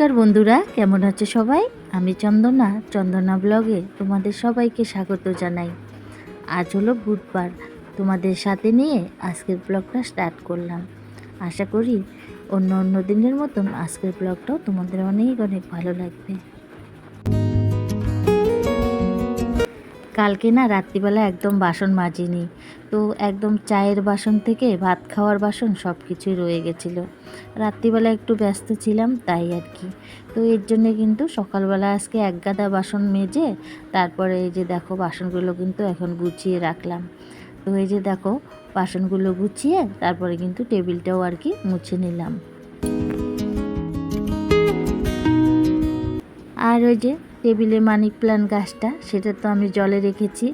নমস্কার বন্ধুরা, কেমন আছে সবাই? আমি চন্দনা চন্দনা ব্লগে তোমাদের সবাইকে স্বাগত জানাই। আজ হলো বুধবার, তোমাদের সাথে নিয়ে আজকের ব্লগটা স্টার্ট করলাম। আশা করি অন্য অন্য দিনের মতন আজকের ব্লগটাও তোমাদের অনেক অনেক ভালো লাগবে। কালকে না রাত্রিবেলা একদম বাসন মাজিনি। তো একদম চায়ের বাসন থেকে ভাত খাওয়ার বাসন সব কিছুই রয়ে গেছিল। রাত্রিবেলা একটু ব্যস্ত ছিলাম, তাই আর কি। তো এর জন্যে কিন্তু সকালবেলা আজকে এক গাদা বাসন মেজে, তারপরে এই যে দেখো বাসনগুলো কিন্তু এখন গুছিয়ে রাখলাম। তো এই যে দেখো বাসনগুলো গুছিয়ে, তারপরে কিন্তু টেবিলটাও আর কি মুছে নিলাম। আর ওই যে টেবিলে মানি প্ল্যান্ট গাছটা, সেটা তো আমি জলে রেখেছি।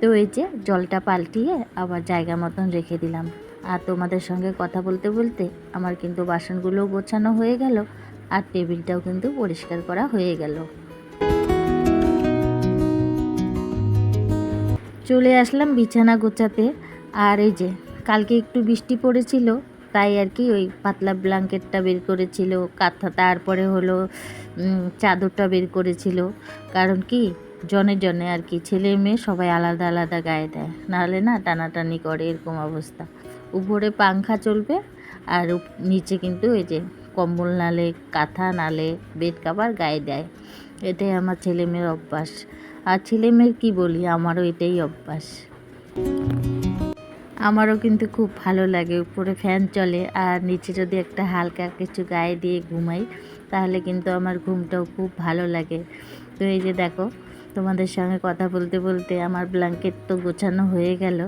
তো এই যে জলটা পাল্টিয়ে আবার জায়গা মতন রেখে দিলাম। আর তোমাদের সঙ্গে কথা বলতে বলতে আমার কিন্তু বাসনগুলোও গোছানো হয়ে গেল, আর টেবিলটাও কিন্তু পরিষ্কার করা হয়ে গেল। চলে আসলাম বিছানা গোছাতে। আর এই যে কালকে একটু বৃষ্টি পড়েছিল তাই আর কি ওই পাতলা ব্ল্যাঙ্কেটটা বের করেছিল, কাঁথা তারপরে হলো চাদরটা বের করেছিল। কারণ কি, জনে জনে আর কি, ছেলে মেয়ে সবাই আলাদা আলাদা গায়ে দেয়। নাহলে না টানাটানি করে এরকম অবস্থা। উপরে পাংখা চলবে আর নিচে কিন্তু এই যে কম্বল নালে, কাঁথা নালে, বেড কাভার গায়ে দেয়। এটাই আমার ছেলে মেয়ের অভ্যাস। আর ছেলে মেয়ের কী বলি, আমারও এটাই অভ্যাস। আমারও কিন্তু খুব ভালো লাগে, উপরে ফ্যান চলে আর নিচে যদি একটা হালকা কিছু গায়ে দিয়ে ঘুমাই, তাহলে কিন্তু আমার ঘুমটাও খুব ভালো লাগে। তো এই যে দেখো, তোমাদের সঙ্গে কথা বলতে বলতে আমার ব্ল্যাঙ্কেট তো গোছানো হয়ে গেল,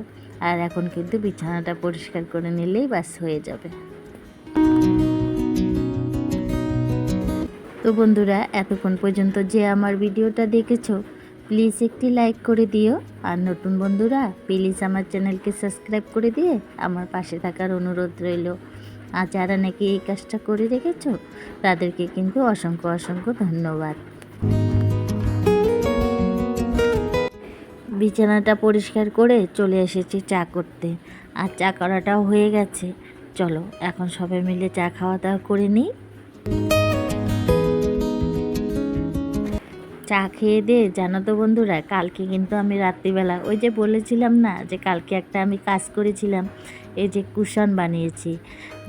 আর এখন কিন্তু বিছানাটা পরিষ্কার করে নিলেই বাস হয়ে যাবে। তো বন্ধুরা, এতক্ষণ পর্যন্ত যে আমার ভিডিওটা দেখেছ প্লিজ একটি লাইক করে দিও। আর নতুন বন্ধুরা, প্লিজ আমার চ্যানেলকে সাবস্ক্রাইব করে দিয়ে আমার পাশে থাকার অনুরোধ রইল। আর যারা নাকি এই কাজটা করে রেখেছো, তাদেরকে কিন্তু অসংখ্য অসংখ্য ধন্যবাদ। বিছানাটা পরিষ্কার করে চলে এসেছি চা করতে। আর চা করাটাও হয়ে গেছে। চলো, এখন সবাই মিলে চা খাওয়া দাওয়া করে নিই। চা খেয়ে দিয়ে জানো তো বন্ধুরা, কালকে কিন্তু আমি রাত্রিবেলা, ওই যে বলেছিলাম না, যে কালকে একটা আমি কাজ করেছিলাম, এই যে কুশন বানিয়েছি।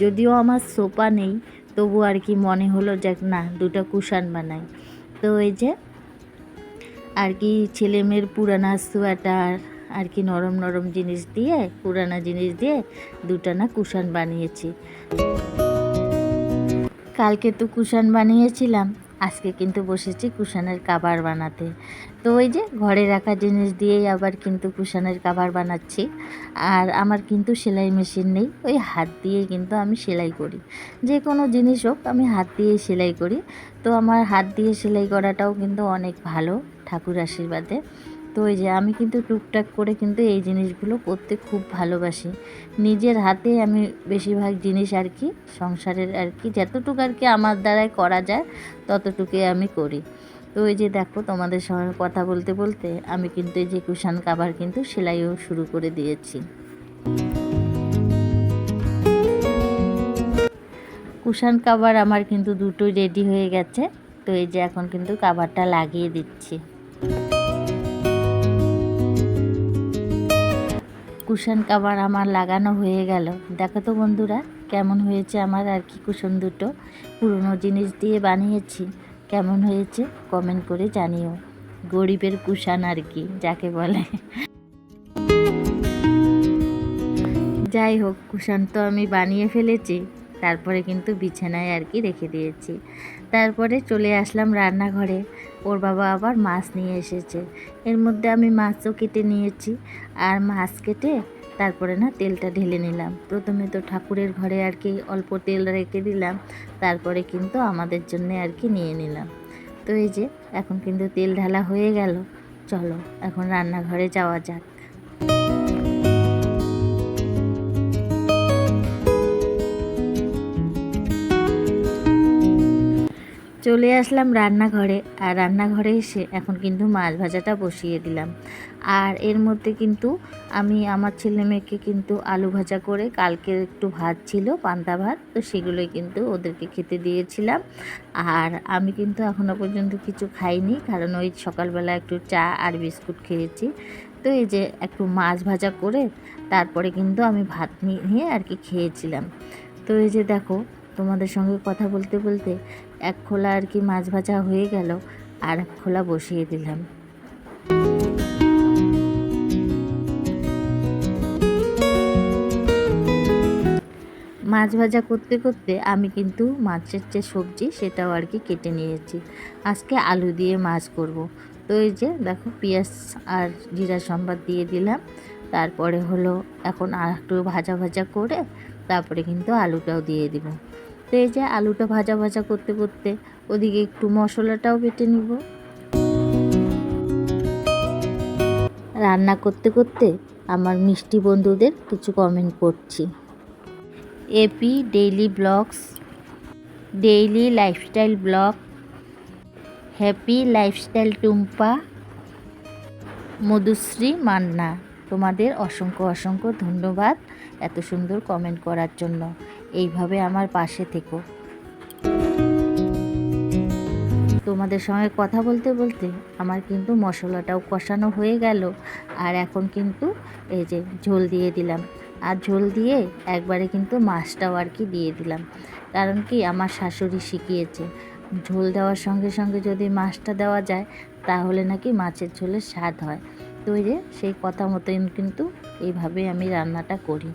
যদিও আমার সোফা নেই, তবু আর কি মনে হলো যে না, দুটো কুশন বানাই। তো এই যে, আর কি ছেলে মেয়ের পুরানা সোয়েটার, আর কি নরম নরম জিনিস দিয়ে, পুরানা জিনিস দিয়ে দুটা না কুশন বানিয়েছি। কালকে তো কুশন বানিয়েছিলাম আজকে কিন্তু বসেছি কুশানের কাবার বানাতে। তো ওই যে ঘরে রাখা জিনিস দিয়েই আবার কিন্তু কুশানের কাবার বানাচ্ছি। আর আমার কিন্তু সেলাই মেশিন নেই, ওই হাত দিয়েই কিন্তু আমি সেলাই করি। যে কোনো জিনিস হোক, আমি হাত দিয়েই সেলাই করি। তো আমার হাত দিয়ে সেলাই করাটাও কিন্তু অনেক ভালো ঠাকুর আশীর্বাদে। তো ওই যে আমি কিন্তু টুকটাক করে কিন্তু এই জিনিসগুলো করতে খুব ভালোবাসি। নিজের হাতে আমি বেশিরভাগ জিনিস আর কি, সংসারের আর কি, যতটুকু আর কি আমার দ্বারাই করা যায়, ততটুকুই আমি করি। তো ওই যে দেখো তোমাদের সঙ্গে কথা বলতে বলতে আমি কিন্তু এই যে কুশান কাবার কিন্তু সেলাইও শুরু করে দিয়েছি। কুশান কাবার আমার কিন্তু দুটোই রেডি হয়ে গেছে, তো এই যে এখন কিন্তু কাবারটা লাগিয়ে দিচ্ছি। কুশন কাবার আমার লাগানো হয়ে গেল। দেখো তো বন্ধুরা, কেমন হয়েছে আমার আর কি কুশন দুটো? পুরনো জিনিস দিয়ে বানিয়েছি, কেমন হয়েছে? কমেন্ট করে জানিও। গরিবের কুশান আর কি, যাকে বলে। যাই হোক কুশান তো আমি বানিয়ে ফেলেছি, তারপরে কিন্তু বিছানায় আর কি রেখে দিয়েছি। তারপরে চলে আসলাম রান্নাঘরে। ওর বাবা আবার মাছ নিয়ে এসেছে। এর মধ্যে আমি মাছও কেটে নিয়েছি আর মাছ কেটে তারপরে না তেলটা ঢেলে নিলাম। প্রথমে তো ঠাকুরের ঘরে আর কি অল্প তেল রেখে দিলাম, তারপরে কিন্তু আমাদের জন্য আর কি নিয়ে নিলাম। তো এই যে, এখন কিন্তু তেল ঢালা হয়ে গেল। চলো, এখন রান্নাঘরে যাওয়া যাক। চলে আসলাম রান্নাঘরে, আর রান্নাঘরে এসে এখন কিন্তু মাছ ভাজাটা বসিয়ে দিলাম। আর এর মধ্যে কিন্তু আমি আমার ছেলে মেয়েকে কিন্তু আলু ভাজা করে কালকের একটু ভাত ছিল, পান্তা ভাত, তো সেগুলোই কিন্তু ওদেরকে খেতে দিয়েছিলাম। আর আমি কিন্তু এখনও পর্যন্ত কিছু খাইনি, কারণ ওই সকালবেলা একটু চা আর বিস্কুট খেয়েছি। তো এই যে একটু মাছ ভাজা করে তারপরে কিন্তু আমি ভাত নিয়ে আর কি খেয়েছিলাম। তো এই যে দেখো, তোমাদের সঙ্গে কথা বলতে বলতে এক খোলা আর কি মাছ ভাজা হয়ে গেল, আর এক খোলা বসিয়ে দিলাম। মাছ ভাজা করতে করতে আমি কিন্তু মাছের যে সবজি, সেটাও আর কি কেটে নিয়েছি। আজকে আলু দিয়ে মাছ করব। তো এই যে দেখো পেঁয়াজ আর জিরা সম্বাদ দিয়ে দিলাম। তারপরে হলো এখন আর একটু ভাজা ভাজা করে তারপরে কিন্তু আলুটাও দিয়ে দিব। তো যে আলুটা ভাজা ভাজা করতে করতে ওদিকে একটু মশলাটাও বেটে নিব। রান্না করতে করতে আমার মিষ্টি বন্ধুদের কিছু কমেন্ট করছি। AP daily blogs daily lifestyle blog happy lifestyle Tumpa Madhushree Manna. তোমাদের অসংখ্য অসংখ্য ধন্যবাদ এত সুন্দর কমেন্ট করার জন্য। এইভাবে আমার পাশে থেকো। তোমাদের সঙ্গে কথা বলতে বলতে আমার কিন্তু মশলাটাও কষানো হয়ে গেল। আর এখন কিন্তু এই যে ঝোল দিয়ে দিলাম। আর ঝোল দিয়ে একবারে কিন্তু মাছটাও আর কি দিয়ে দিলাম। কারণ কি আমার শাশুড়ি শিখিয়েছে, ঝোল দেওয়ার সঙ্গে সঙ্গে যদি মাছটা দেওয়া যায় তাহলে নাকি মাছের ঝোলের স্বাদ হয়। তো ওই যে সেই কথা মতন কিন্তু এইভাবে আমি রান্নাটা করি।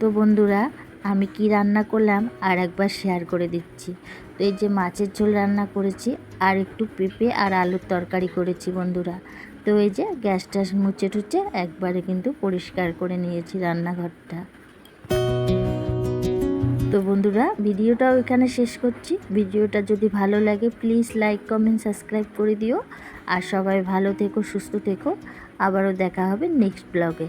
তো বন্ধুরা, আমি কি রান্না করলাম আর একবার শেয়ার করে দিচ্ছি। তো এই যে মাছের ঝোল রান্না করেছি, আর একটু পেঁপে আর আলুর তরকারি করেছি বন্ধুরা। তো এই যে গ্যাস ট্যাস মুছে টুচে একবারে কিন্তু পরিষ্কার করে নিয়েছি রান্নাঘরটা। তো বন্ধুরা, ভিডিওটাও এখানে শেষ করছি। ভিডিওটা যদি ভালো লাগে প্লিজ লাইক কমেন্ট সাবস্ক্রাইব করে দিও। আর সবাই ভালো থেকো, সুস্থ থেকো। আবারও দেখা হবে নেক্সট ব্লগে